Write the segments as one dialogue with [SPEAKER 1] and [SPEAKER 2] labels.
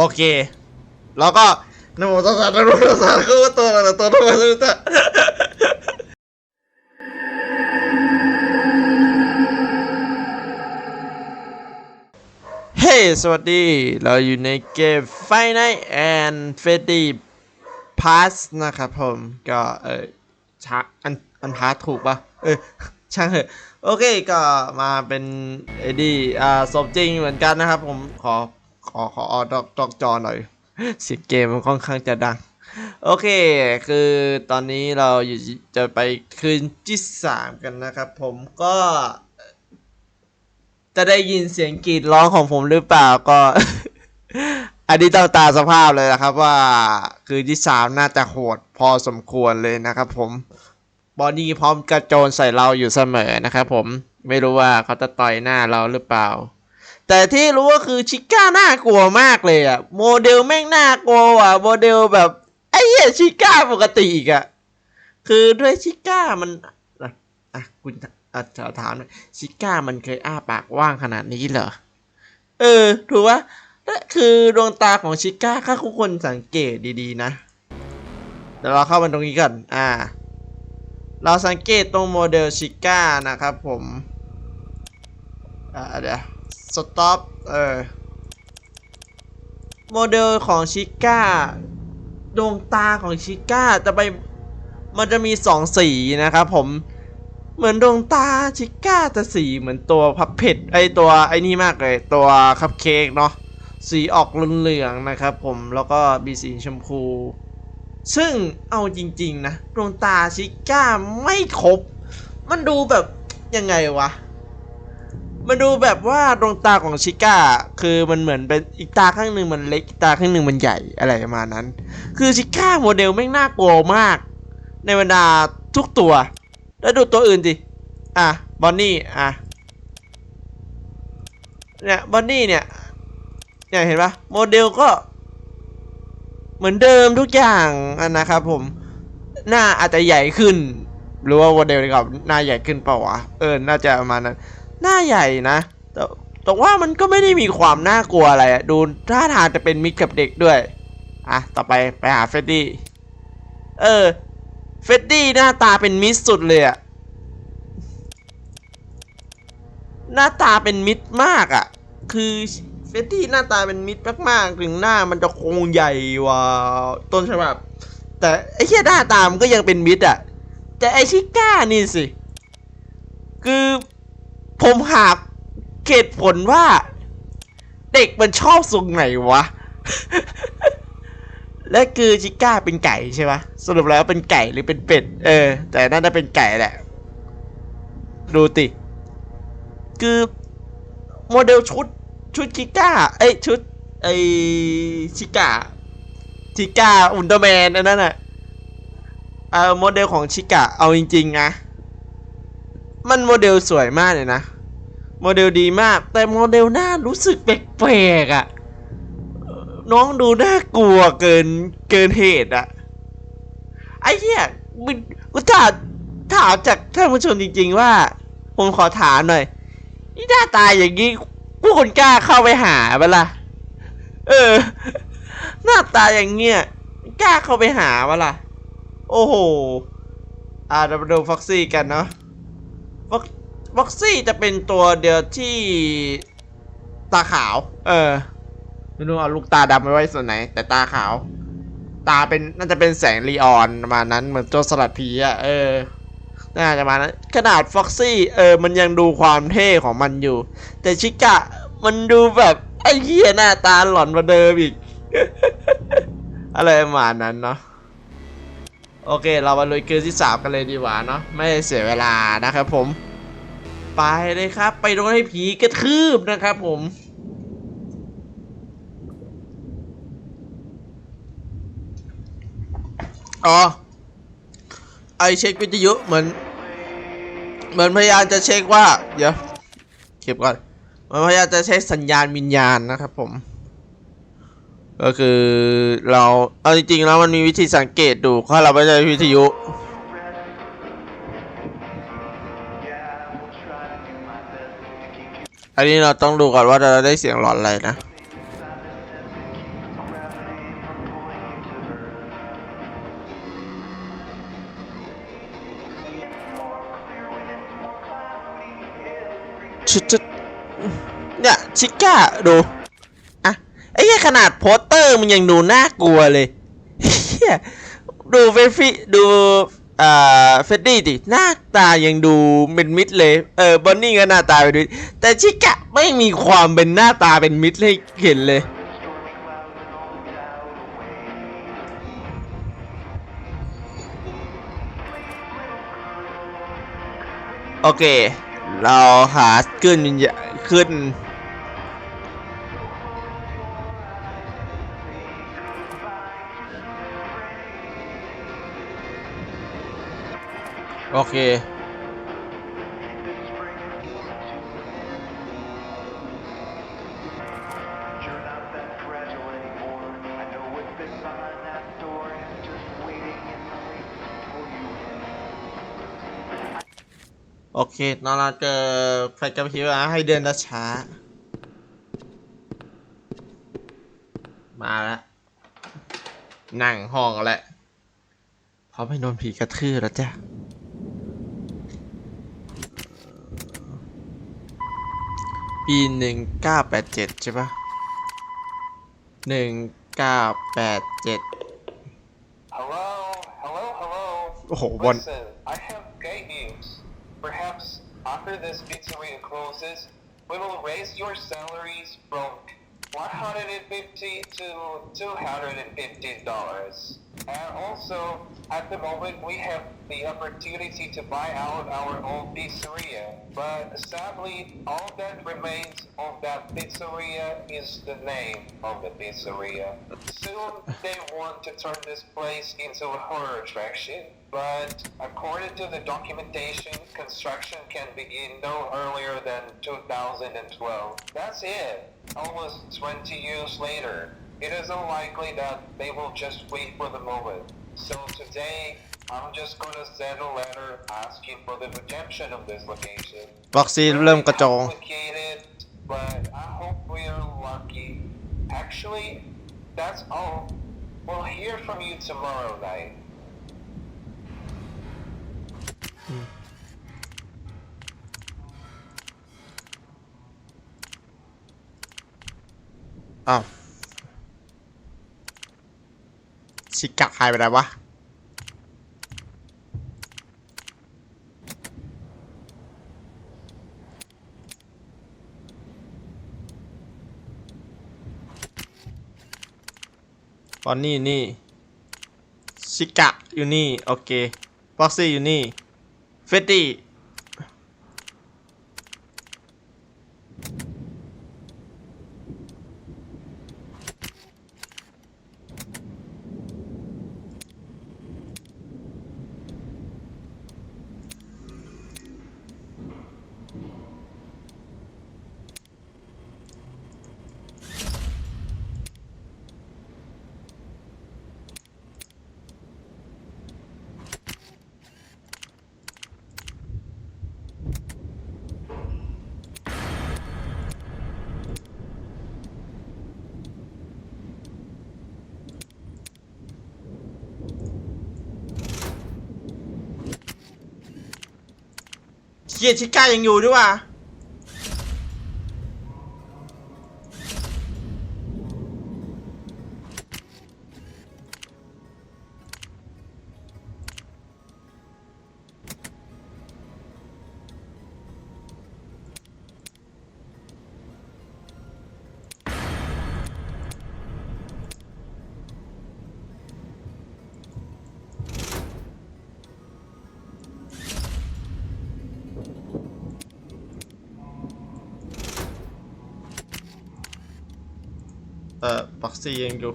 [SPEAKER 1] โอเค แล้วก็นโมตัสสะนะโมตัสสะคือตัวอะตัวตัวตัวตัวเฮ้สวัสดี เราอยู่ในเกม Five Nights and Freddy Pass นะครับผม ก็เออช้าอันอันพาร์ทถูกปะเออช่างเถอะ โอเคก็มาเป็นเอ็ดดี้อ่าสมจริงเหมือนกันนะครับผมขอ ขอขอออดอกดอกจอหน่อยเสียงเกมมันค่อนข้างจะดัง โอเค คือตอนนี้เราอยู่จะไปคืนที่สามกันนะครับผมก็ จะได้ยินเสียงกรีดร้องของผมหรือเปล่าก็ อันนี้ต้องตาสภาพเลยนะครับว่า คืนที่สามน่าจะโหดพอสมควรเลยนะครับผมบอดี้พร้อมกระโจนใส่เราอยู่เสมอนะครับผมไม่รู้ว่าเขาจะต่อยหน้าเราหรือเปล่า แต่ที่รู้ก็คือชิก้าน่ากลัวมากเลยอะโมเดลแม่งน่ากลัวอะโมเดลแบบไอ้เหี้ยชิก้าปกติอีกอะคือด้วยชิก้ามันอะคุณอะจะถามน่อยชิก้ามันเคยอ้าปากว่างขนาดนี้เหรอเออถูกปะนั่นคือดวงตาของชิก้าถ้าทุกคนสังเกตดีๆนะเดี๋ยวเราเข้ามาตรงนี้ก่อนอ่า เราสังเกตตรงโมเดลชิก้านะครับผมอ่าเดี๋ยว สต็อปเออโมเดลของชิก้าดวงตาของชิก้าจะไปมันจะมีสองสีนะครับผมเหมือนดวงตาชิก้าจะสีเหมือนตัวพับเพ็ดไอตัวไอนี่มากเลย ตัวคัพเค้กเนาะสีออกเหลืองๆนะครับผมแล้วก็มีสีชมพู ซึ่งเอาจริง ๆ นะ ดวงตาชิก้าไม่ครบ มันดูแบบยังไงวะ มันดูแบบว่าดวงตาของชิก้า คือมันเหมือนเป็นอีกตาข้างหนึ่งมันเล็กอีกตาข้างหนึ่งมันใหญ่อะไรประมาณนั้น คือชิก้าโมเดลไม่น่ากลัวมาก ในบรรดาทุกตัว แล้วดูตัวอื่นสิอะบอนนี่อะเนี่ยบอนนี่เนี่ยเนี่ยเห็นปะโมเดลก็ เหมือนเดิมทุกอย่างอะนะครับผมหน้าอาจจะใหญ่ขึ้น หรือว่าโมเดลกับหน้าใหญ่ขึ้นเปล่าวะเออน่าจะประมาณนั้น หน้าใหญ่นะแต่แต่ว่ามันก็ไม่ได้มีความน่ากลัวอะไรอะดูท่าทางจะเป็นมิตรกับเด็กด้วย อะ ต่อไปไปหาเฟดดี้ เออ เฟดดี้หน้าตาเป็นมิตรสุดเลยอะหน้าตาเป็นมิตรมากอะคือเฟดดี้หน้าตาเป็นมิตรมากๆถึงหน้ามันจะคงใหญ่กว่าต้นฉบับ แต่ไอ้แค่หน้าตามันก็ยังเป็นมิตรอะแต่ไอชิก้านี่สิ คือ ผมหาเหตุผลว่า เด็กมันชอบทรงไหนวะ และคือชิก้าเป็นไก่ใช่ปะสรุปแล้วเป็นไก่หรือเป็นเป็ด เออ แต่น่าจะเป็นไก่แหละ ดูติ คือโมเดลชุดชุดชิก้า เอ้ยชุดไอชิก้าชิก้าอุลตร้าแมนอันนั้นน่ะเออโมเดลของชิก้าเอาจริงๆนะ มันโมเดลสวยมากเลยนะ โมเดลดีมาก แต่โมเดลหน้ารู้สึกแปลกๆอะ่ะ น้องดูน่ากลัวเกินเกินเหตุอะ่ะ ไอ้เหี้ยมึงกูถามถามจากท่านผู้ชมจริง ๆ ว่า ผมขอถามหน่อยนี่หน้าตายอย่างนี้ผู้คนกล้าเข้าไปหาเปะล่ะเออ หน้าตาอย่างเงี้ยกล้าเข้าไปหาเปะล่ะโอ้โห อ่าเรามาดูฟ็อกซี่กันเนาะ อกฟ็อกซี่จะเป็นตัวเดียวที่ตาขาว เออไม่รู้เอาลูกตาดำไปไว้ส่วนไหน แต่ตาขาว ตาเป็นน่าจะเป็นแสงลีออนประมาณนั้นเหมือนตัวสลัดผีอะเออน่าจะมานั้นขนาดฟ็อกซี่เออ มันยังดูความเท่ของมันอยู่ แต่ชิกะ มันดูแบบไอ้เหี้ยหน้าตาหลอนกว่าเดิมอีก อะไรประมาณนั้นเนาะโอเค เรามาลุยเกมที่สามกันเลยดีกว่าเนาะไม่ให้เสียเวลานะครับผม ไปเลยครับ ไปโดนให้ผีกระทืบนะครับผมอ๋อไอเช็ควิทยุเหมือน เหมือนพยายามจะเช็คว่า เดี๋ยวเก็บก่อนมันพยายามจะเช็คสัญญาณวิญญาณนะครับผม ก็คือเราเอาจริงๆแล้วมันมีวิธีสังเกตดูถ้าเราไม่ใช้วิทยุ อันนี้เราต้องดูก่อนว่าเราได้เสียงหลอนอะไรนะ ชุดชุเนี่ยชิก้าดู อะ ไอ้ขนาดโพสเตอร์มันยังดูน่ากลัวเลย ดูเฟฟี่ดู อ่าเฟดดี้ดิหน้าตายังดูเป็นมิดเลย เออบอนนี่ก็หน้าตาเป็นมิดแต่ชิก้าไม่มีความเป็นหน้าตาเป็นมิดให้เห็นเลย โอเค เราหาขึ้นวิญญาขึ้น
[SPEAKER 2] the wings for you.
[SPEAKER 1] โอเคตอนเราเจอไฟกระพริบนะให้เดินช้า มาแล้วนั่งห้องแล้วเพราะไม่โดนผีกระทืบแล้วจ้ะ ปีหนึ่งเก้าแปดเจ็ดใช่ปะหนึ่งเก้าแปดเจ็ด
[SPEAKER 3] Hello, hello, hello.
[SPEAKER 1] โอ้โหบน
[SPEAKER 3] Listen, I have great news. Perhaps after this pizzeria closes, we will raise your salaries from 150 to 250 dollars. And also, at the moment, we have the opportunity to buy out our old pizzeria. But sadly, all that remains of that pizzeria is the name of the pizzeria. Soon, they want to turn this place into a horror attraction. But according to the documentation, construction can begin no earlier than 2012. That's it. Almost 20 years later It is unlikely that they will just wait for the moment. So today, I'm just gonna send a letter asking for the redemption of this location.
[SPEAKER 1] วัคซีนเริ่มกระจอง
[SPEAKER 3] Complicated, but I hope we're lucky. Actually, that's all. We'll hear from you tomorrow night.
[SPEAKER 1] อ้าว ชิกะหายไปไหนวะตอนนี้นี่ ชิกะอยู่นี่ โอเคบ็อกซี่อยู่นี่ เฟดดี้ เฮียชิก้ายังอยู่ด้วยว่ะ เอ่อบ็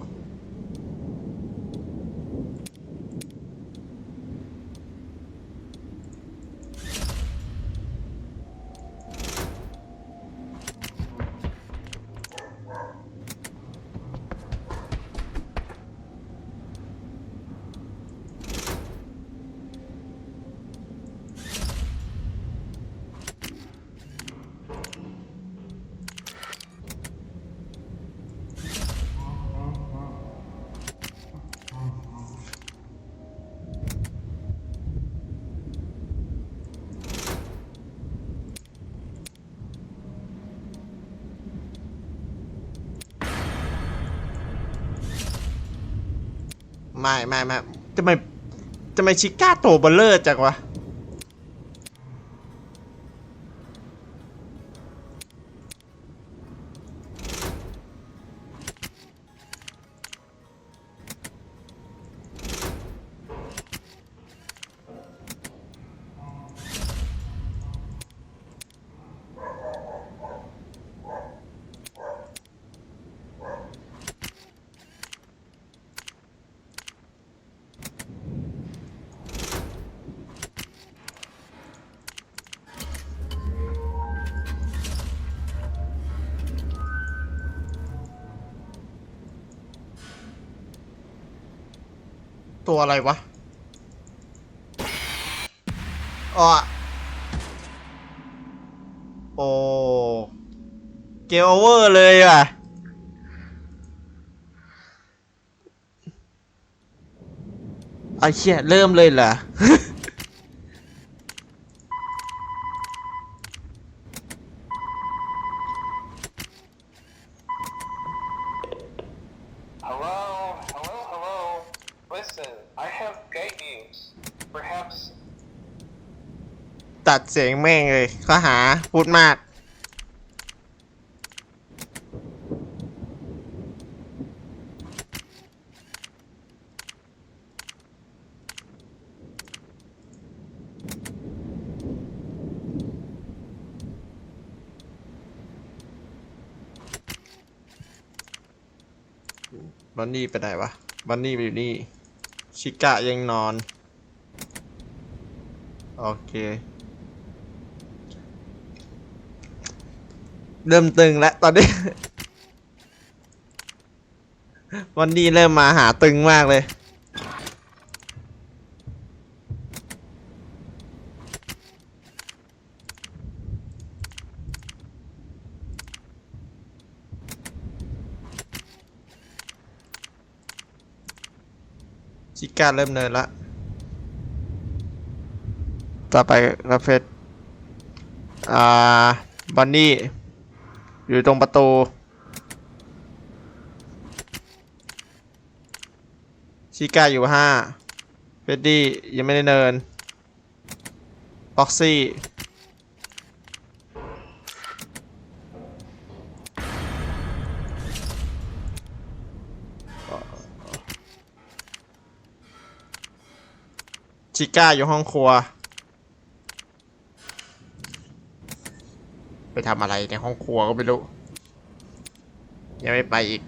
[SPEAKER 1] ไม่ไม่ไม่จะไมทำไมชิก้าโตวเบลเลอร์จังวะ กมโอเวอร์เลยอะไอ้เชี่ยเริ่มเลยเหรอ
[SPEAKER 3] Hello, hello, hello. Listen, I have great news. Perhaps
[SPEAKER 1] ตัดเสียงแม่งเลย ข้อหาพูดมาก บันนี่ไปไหนวะ บันนี่ไปอยู่นี่ ชิกะยังนอน โอเค เริ่มตึงแล้วตอนนี้ วันนี้เริ่มมาหาตึงมากเลย ชิก้าเริ่มเนินละ ต่อไปกาเฟสอ่าบันนี่ อยู่ตรงประตู ชิก้าอยู่ห้าเฟดดี้ยังไม่ได้เนินบ็อกซี่ ชิก้าอยู่ห้องครัว ไปทำอะไรในห้องครัวก็ไม่รู้ ยังไม่ไปอีก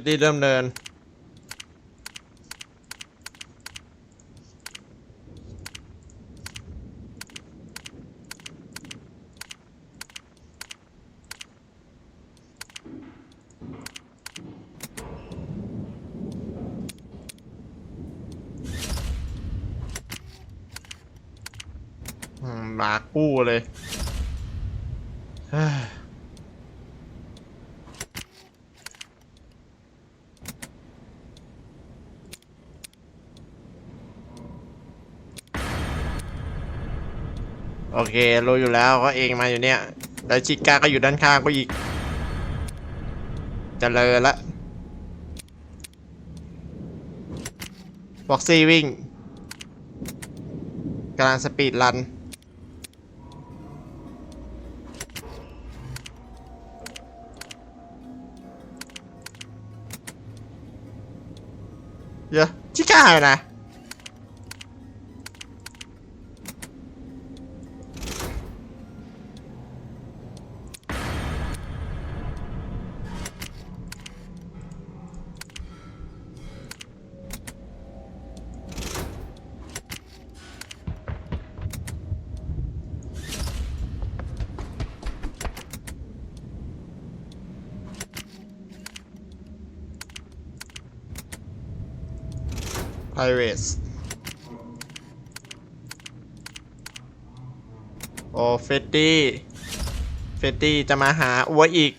[SPEAKER 1] เวดดี้เริ่มเดิน อืมหมากู้เลยเฮ้ย โอ เครู้อยู่แล้วก็เองมาอยู่เนี่ย แล้วชิก้าก็อยู่ด้านข้างก็อีกเจะเลยละบ็อกซี่วิ่งกำลังสปีดรันเดี๋ยวชิก้าอยู่นะ เฟตตี้ เฟตตี้จะมาหาอัวอีก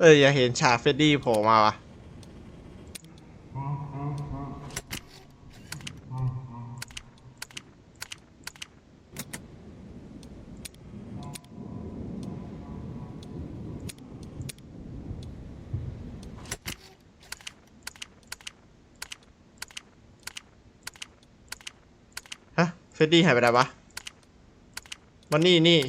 [SPEAKER 1] เอ้ยอย่าเห็นฉากเฟดดี้โผล่มาวะ ฮะ เฟดดี้หายไปไหนวะมันนี่นี่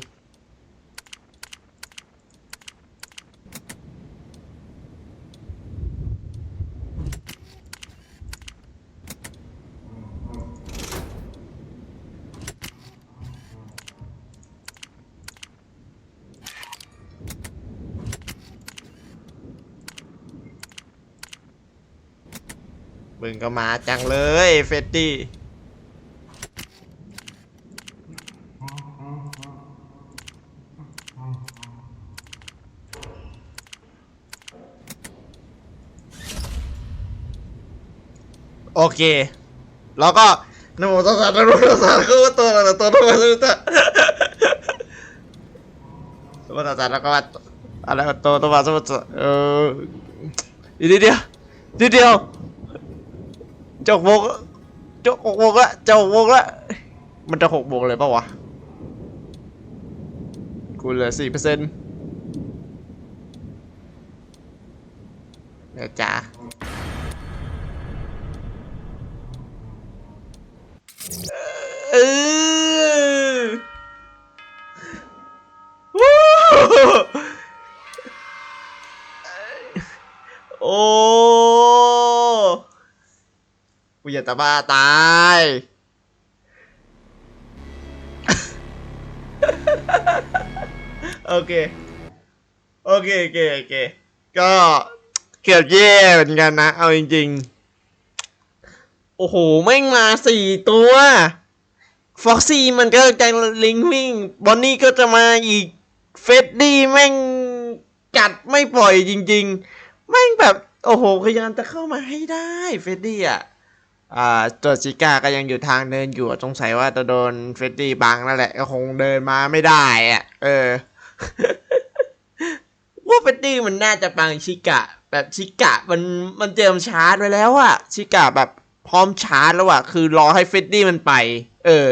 [SPEAKER 1] มึงก็มาจังเลยเฟดดี้ เค แล้วก็นโมตัสสะนะโมตัสสะก็ตัวตัวตัวตัวตัวตัวนโมตัสสะแล้วก็ว่าอะไรตัวตัวตัวตัวเอออีกนิดเดียวนิดเดียวจะหกโมงจะหกโมงละจะหกโมงละมันจะหกโมงเลยปะวะกูเหลือสี่เปอร์เซ็นต์เดี๋ยวจ้า กูอยากจะบ้าตาย โอเค โอเคโอเคโอเค ก็เกือบแย่เหมือนกันนะ เอาจริง ๆ โอ้โห แม่งมาสี่ตัวฟ็อกซี่มันก็จะลิงวิ่ง บอนนี่ก็จะมาอีก เฟดดี้แม่งกัดไม่ปล่อยจริง ๆ แม่งแบบ โอ้โหพยายามจะเข้ามาให้ได้ เฟดดี้อะ ตัวชิก้าก็ยังอยู่ทางเดินอยู่สงสัยว่าจะโดนเฟดดี้บังนั่นแหละก็คงเดินมาไม่ได้อะ เออว่าเฟดดี้มันน่าจะบังชิกะ แบบชิกะมันมันเตรียมชาร์จไว้แล้วอะชิกะแบบพร้อมชาร์จแล้วอะคือรอให้เฟดดี้มันไป เออ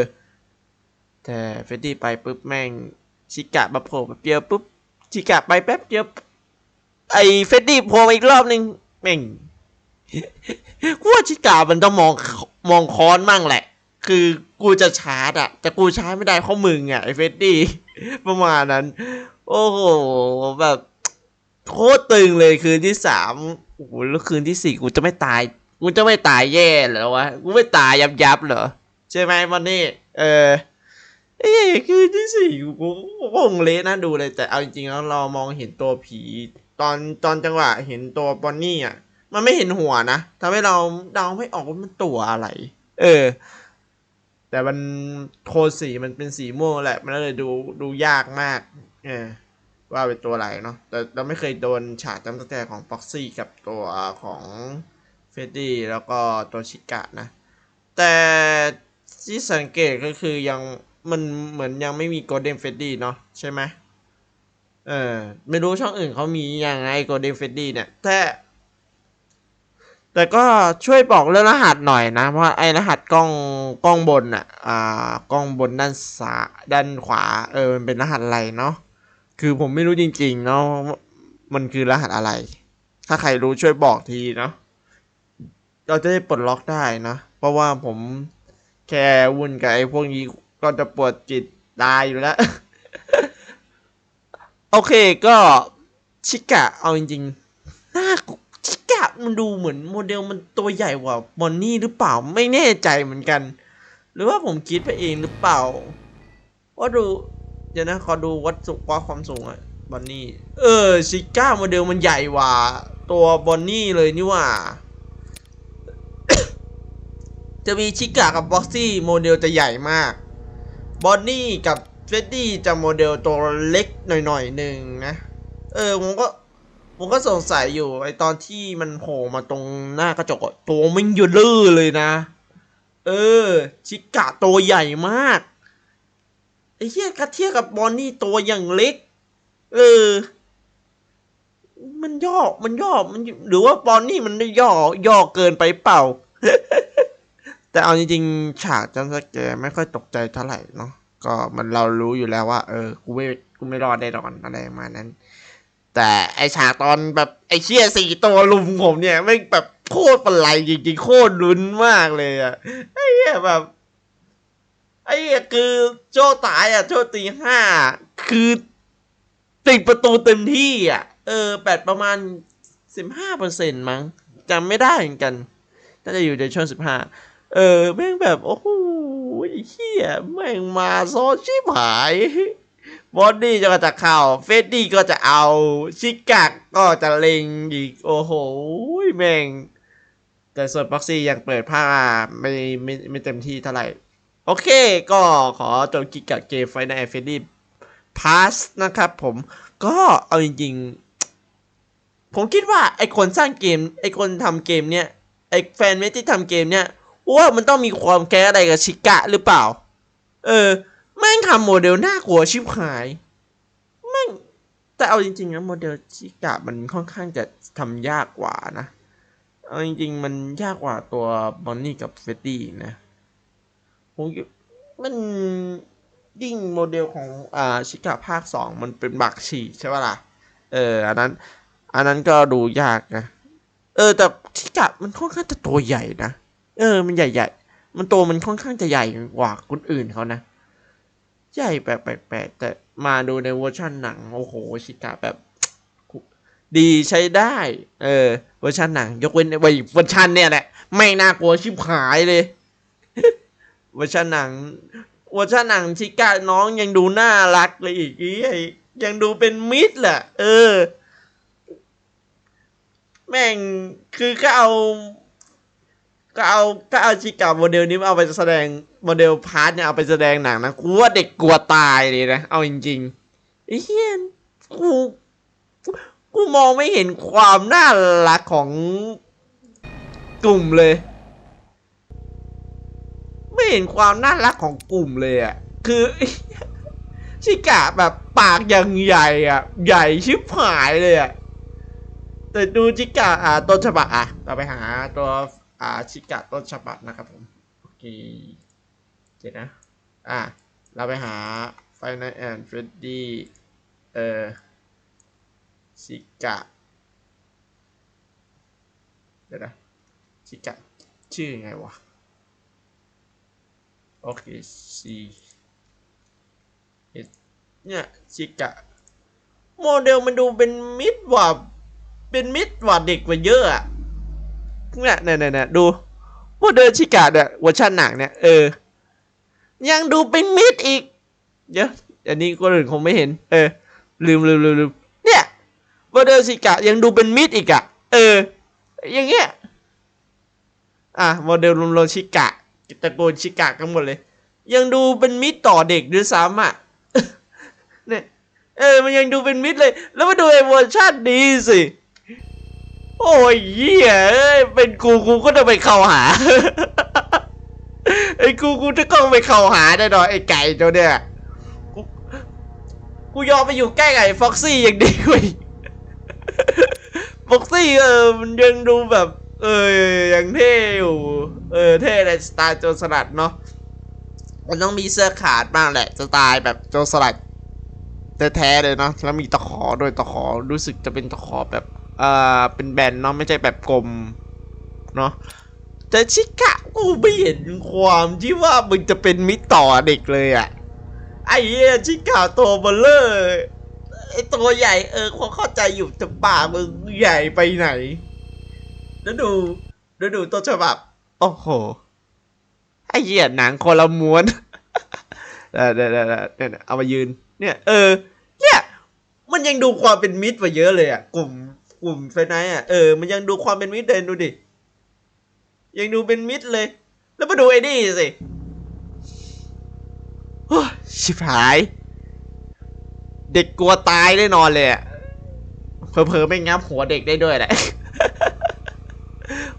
[SPEAKER 1] แต่เฟดดี้ไปปุ๊บแม่งชิกะมาโผล่แป๊บเดียวปุ๊บชิกะไปแป๊บเดียวไอเฟดดี้โผล่มาอีกรอบนึงแม่ง กูว่าชิกะมันต้องมองมองค้อนมั่งแหละ คือกูจะชาร์จอะแต่กูชาร์จไม่ได้เพราะมึงอะไอเฟดดี้ประมาณนั้น โอ้โหแบบโคตรตึงเลยคืนที่สามโอ้โหแล้วคืนที่สี่กูจะไม่ตายกูจะไม่ตายแย่เหรอวะกูไม่ตายยับยับเหรอใช่ไหมมันนี่เออเอ้คืนที่สี่กูกูคงเละนะดูเลย แต่เอาจริงๆแล้วเรามองเห็นตัวผี ตอนตอนจังหวะเห็นตัวบอนนี่อะ มันไม่เห็นหัวนะทำให้เราเดาไม่ออกว่ามันตัวอะไร เออ แต่มันโทนสีมันเป็นสีม่วงแหละ มันก็เลยดูดูยากมาก เออ ว่าเป็นตัวอะไรเนาะ แต่เราไม่เคยโดนฉากจำสแกร์ของฟ็อกซี่กับตัวของเฟดดี้แล้วก็ตัวชิกะนะ แต่ที่สังเกตก็คือยังมันเหมือนยังไม่มีโกลเด้นเฟดดี้เนาะใช่ไหมเออ ไม่รู้ช่องอื่นเขามียังไงโกลเด้นเฟดดี้เนี่ยแต่ แต่ก็ช่วยบอกเรื่องรหัสหน่อยนะ เพราะว่าไอ้รหัสกล้องกล้องบนอะอ่ากล้องบนด้านซ้ายด้านขวา เออมันเป็นรหัสอะไรเนาะคือผมไม่รู้จริง ๆ เนาะมันคือรหัสอะไร ถ้าใครรู้ช่วยบอกทีเนาะเราจะได้ปลดล็อกได้นะเพราะว่าผมแค่วุ่นกับไอ้พวกนี้ก็จะปวดจิตตายอยู่แล้ว โอเคก็ชิกะเอาจริงๆหน้า ชิกะมันดูเหมือนโมเดลมันตัวใหญ่กว่าบอนนี่หรือเปล่าไม่แน่ใจเหมือนกัน หรือว่าผมคิดไปเองหรือเปล่าว่าดูเดี๋ยวนะขอดูวัดสุว่าความสูงอะบอนนี่เออชิก้าโมเดลมันใหญ่กว่าตัวบอนนี่เลยนี่ว่า จะมีชิก้ากับบ็อกซี่โมเดลจะใหญ่มากบอนนี่กับเฟดดี้จะโมเดลตัวเล็กหน่อยๆหนึ่งนะ เออผมก็ ผมก็สงสัยอยู่ไอตอนที่มันโผล่มาตรงหน้ากระจกตัวมันเยอะเลื่อเลยนะ เออ ชิกะตัวใหญ่มากไอ้เหี้ยกระเทียกับบอนนี่ตัวอย่างเล็ก เออ มันย่อมันย่อมันหรือว่าบอนนี่มันได้ย่อย่อเกินไปเปล่า แต่เอาจริงๆฉากจำสแกไม่ค่อยตกใจเท่าไหร่เนาะก็มันเรารู้อยู่แล้วว่า เออกูไม่กูไม่รอดได้รอนอะไรมานั้น แต่ไอฉากตอนแบบไอเชี่ยสี่ตัวลุมผมเนี่ยไม่งแบบโคตรปนไหลจริงๆโคตรลุ้นมากเลยอะไอ้เหี้ยแบบไอ้เหี้ยคือโจตายอะ โจตีห้าคือติดประตูเต็มที่อะ เออแปดประมาณสิบห้าเปอร์เซ็นต์มั้งจำไม่ได้เหมือนกันน่าจะอยู่ในช่วงสิบห้าเออ แม่งแบบ โอ้โหไอเฮียแม่งมาซอชิบหาย บอดี้ก็จะเข้า เฟดดี้ก็จะเอา ชิกักก็จะเล็งอีก โอ้โห แม่ง แต่ส่วนบ็อกซี่ยังเปิดผ้าไม่ไม่ไม่เต็มที่เท่าไหร่ โอเค ก็ขอจบกิกกับเกมไฟในเฟดดี้พาสนะครับผม ก็เอาจริงๆ ผมคิดว่าไอคนสร้างเกม ไอคนทำเกมเนี้ย ไอแฟนเมทที่ทำเกมเนี้ยว่ามันต้องมีความแก้อะไรกับชิกะหรือเปล่า เออ แม่งทำโมเดลน่ากลัวชิบหายแม่งแต่เอาจริงๆนะโมเดลชิกะมันค่อนข้างจะทำยากกว่านะ เอาจริง ๆ มันยากกว่าตัวบอนนี่กับเฟดดี้นะผมมันยิ่งโมเดลของอ่าชิกะภาคสองมันเป็นบักฉีใช่ปะล่ะ เอออันนั้น อันนั้นก็ดูยากนะ เออ แต่ชิกะมันค่อนข้างจะตัวใหญ่นะ เออ มันใหญ่ๆมันตัวมันค่อนข้างจะใหญ่กว่าคนอื่นเขานะ ใหญ่แปลกๆแต่มาดูในเวอร์ชันหนัง โอ้โหชิกะแบบ ดีใช้ได้ เออ เวอร์ชันหนัง ยกเว้นไอ้เวอร์ชันเนี่ยแหละไม่น่ากลัวชิบหายเลย เวอร์ชันหนัง เวอร์ชันหนังชิกะน้องยังดูน่ารักเลยอีกอีไอ้ยังดูเป็นมิตรแหละเออ แม่งคือก็เอา ก็เอาก็เอาชิกะโมเดลนี้มาเอาไปแสดงโมเดลพาร์ทเนี่ยเอาไปแสดงหนังนะกูว่าเด็กกลัวตายเลยนะเอาจริงๆไอ้เหี้ยกูกูมองไม่เห็นความน่ารักของกลุ่มเลย ไม่เห็นความน่ารักของกลุ่มเลยอะคือชิกะแบบปากอย่างใหญ่อะ ใหญ่ชิบหายเลยอะแต่ดูชิกะอ่าต้นฉบับอะเราไปหาตัว อาชิกะต้นฉบับนะครับผมโอเคเจ็ดนะอะเราไปหา Final and Freddy เออชิกะเดี๋ยวนะชิกะชื่อไงวะโอเคซีเนี่ยชิกะโมเดลมันดูเป็นมิดว่าเป็นมิดว่าเด็กกว่าเยอะอะ เนี่ยเนี่ยเนี่ยเนี่ยดูโมเดลชิกะเนี่ยเวอร์ชันหนังเนี่ยเออ ยังดูเป็นมิดอีกเดี๋ยวอันนี้คนอื่นคงไม่เห็น เออ ลืมลืมลืมลืมเนี่ยโมเดลชิกะยังดูเป็นมิดอีกอะเออ อย่างเงี้ยอะโมเดลรวมโลชิกะตระกูลชิกะกันหมดเลย ยังดูเป็นมิตรต่อเด็กด้วยซ้ำอะเนี่ยเออ มันยังดูเป็นมิตรเลย แล้วมาดูไอ้เวอร์ชันนี้สิ อ้ยเหี้ยเอ้ยเป็นกูกูก็จะไปเข้าหา ไอ้กูกูจะต้องไปเข้าหาแน่นอนไอ้ไก่ตัวเนี่ยกูกูยอมไปอยู่ใกล้ไอ้ฟ็อกซี่อย่างดีกว่าอีกฟ็อกซี่เออมันยังดูแบบ เออยังเท่อยู่เออเท่ในสไตล์โจรสลัดเนาะมันต้องมีเสื้อขาดบ้างแหละสไตล์แบบโจรสลัดแท้ๆเลยเนาะแล้วมีตะขอโดวยตะขอรู้สึกจะเป็นตะขอแบบ เอ่าเป็นแบนเนาะไม่ใช่แบบกลมเนาะแต่ชิกะกูไม่เห็นความที่ว่ามึงจะเป็นมิตรต่อเด็กเลยอะไอ้เหี้ยชิกะตัวเบลเลอร์ไอ้ตัวใหญ่เออเขาเข้าใจอยู่แต่ปากมึงใหญ่ไปไหนแล้วดูแล้วดูต้นฉบับโอ้โหไอ้เหี้ยหนังคนละม้วนเดี๋ยวเดี๋ยวเดี๋ยวเนี่ยเอามายืน เนี่ย เออ เนี่ย มันยังดูความเป็นมิตรกว่าเยอะเลยอะ กลุ่ม กลุ่มเฟนไนอะเออมันยังดูความเป็นมิตรเดินดูดิ ยังดูเป็นมิตรเลย แล้วมาดูไอ้นี่สิชิบหาย เด็กกลัวตายแน่นอนเลยอะเผลอๆไม่งับหัวเด็กได้ด้วยแหละ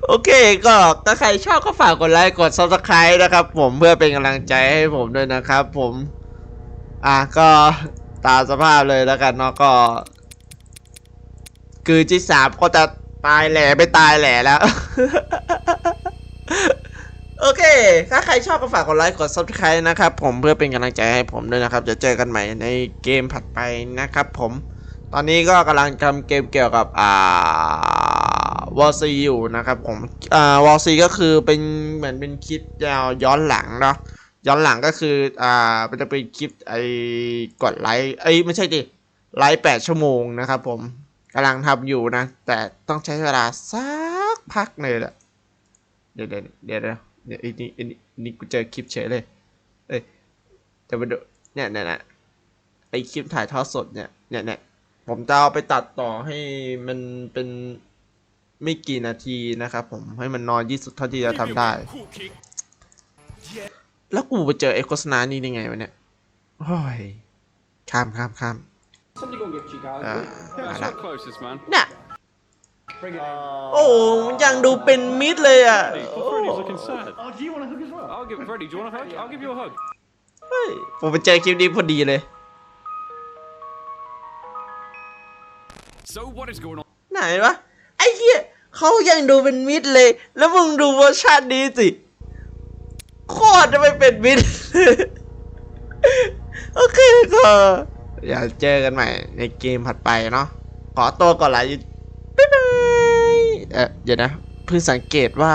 [SPEAKER 1] โอเคก็ถ้าใครชอบก็ฝากกดไลค์กด subscribe นะครับ ผมเพื่อเป็นกำลังใจให้ผมด้วยนะครับ ผม อะก็ตามสภาพเลยแล้วกันเนาะก็ คือที่สามก็จะตายแหล่ไม่ตายแหล่แล้ว โอเค ถ้าใครชอบก็ฝากกดไลค์กด subscribe นะครับ ผมเพื่อเป็นกำลังใจให้ผมด้วยนะครับ จะเจอกันใหม่ในเกมถัดไปนะครับผม ตอนนี้ก็กำลังทำเกมเกี่ยวกับอ่าวอลซีอยู่นะครับผมอ่าวอลซีก็คือเป็นเหมือนเป็นคลิปยาวย้อนหลังเนาะย้อนหลังก็คืออ่ามันจะเป็นคลิปไอ้กดไลค์เอ้ไม่ใช่ดิไลค์แปดชั่วโมงนะครับผม กำลังทำอยู่นะ แต่ต้องใช้เวลาสักพักเลยแหละเดี๋ยวเดี๋ยวเดี๋ยวเดี๋ยวเดี๋ยวไอ้นี่อ้นี่ไอ้นี่กูเจอคลิปเฉยเลยเอ้ยจะมาดูเนี่ยเนี่ยเนี่ยไอคลิปถ่ายทอดสดเนี่ยเนี่ยเนี่ยผมจะเอาไปตัดต่อให้มันเป็นไม่กี่นาทีนะครับผมให้มันน้อยที่สุดเท่าที่จะทำได้ แล้วกูไปเจอไอ้โฆษณานี้ได้ไงวะเนี่ยโอ้ยข้ามข้ามข้าม
[SPEAKER 4] Somebody go and get Chico.
[SPEAKER 1] เอ่อ
[SPEAKER 5] Yeah,
[SPEAKER 1] มา
[SPEAKER 5] it's
[SPEAKER 1] ละ
[SPEAKER 5] not closest, man.
[SPEAKER 1] เนี่ย
[SPEAKER 4] Bring it in.
[SPEAKER 1] โอ้ยังดูเป็นมิดเลยอะ
[SPEAKER 5] Freddy, but Freddy's looking sad.
[SPEAKER 4] Oh, do you want a hook as well?
[SPEAKER 5] I'll give Freddy. Do you want a hug? I'll give you a hug.
[SPEAKER 1] เฮ้ยผมไปเจอคลิปนี้พอดีเลย
[SPEAKER 5] So what is going on?
[SPEAKER 1] ไหนวะไอ้เหี้ยเขายังดูเป็นมิดเลย แล้วมึงดูเวอร์ชันนี้สิโคตรจะไม่เป็นมิดโอเคก็ อย่าเจอกันใหม่ในเกมถัดไปเนาะขอตัวก่อนละบ๊ายบายเออเดี๋ยวนะเพิ่งสังเกตว่า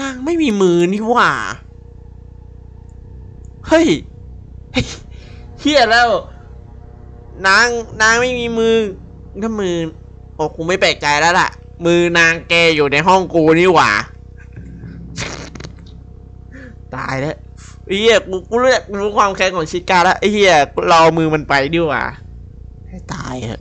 [SPEAKER 1] นางไม่มีมือนี่หว่า เฮ้ยเฮ้ยเฮียแล้ว นางนางไม่มีมือถ้ามือโอ้กูไม่แปลกใจแล้วล่ะ มือนางแกอยู่ในห้องกูนี่หว่า ตายแล้ว ไอ้เหี้ยกูกูรู้กูรู้ความแค้นของชิก้าแล้วไอ้เหี้ยเราเอามือมันไปดีกว่าให้ตายเหอะ